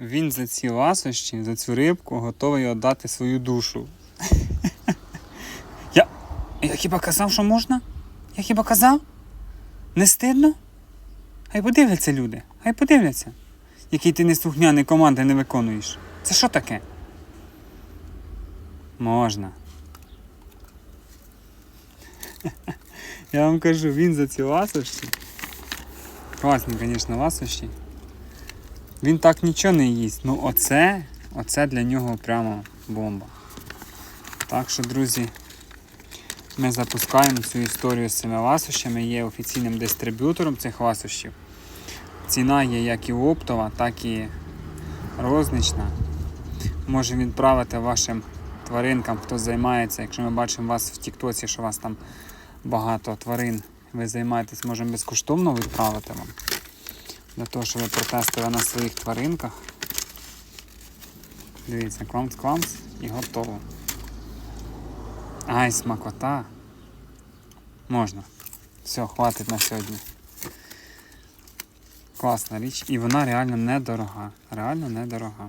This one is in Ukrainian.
Він за ці ласощі, за цю рибку готовий віддати свою душу. Я. Я хіба казав, що можна? Я хіба казав? Не стидно? Хай подивляться люди, хай подивляться, який ти неслухняний команди не виконуєш. Це що таке? Можна. Я вам кажу, він за ці ласощі. Класні, звісно, ласощі. Він так нічого не їсть. Ну оце, оце для нього прямо бомба. Так що, друзі, ми запускаємо цю історію з цими ласощами. Є офіційним дистриб'ютором цих ласощів. Ціна є як і оптова, так і рознична. Можемо відправити вашим тваринкам, хто займається. Якщо ми бачимо вас в Тіктоці, що у вас там багато тварин, ви займаєтесь, можемо безкоштовно відправити вам. Для того, щоб ви протестили на своїх тваринках. Дивіться, кламс-кламс і готово. Ай, смакота. Можна. Все, хватить на сьогодні. Класна річ. І вона реально недорога. Реально недорога.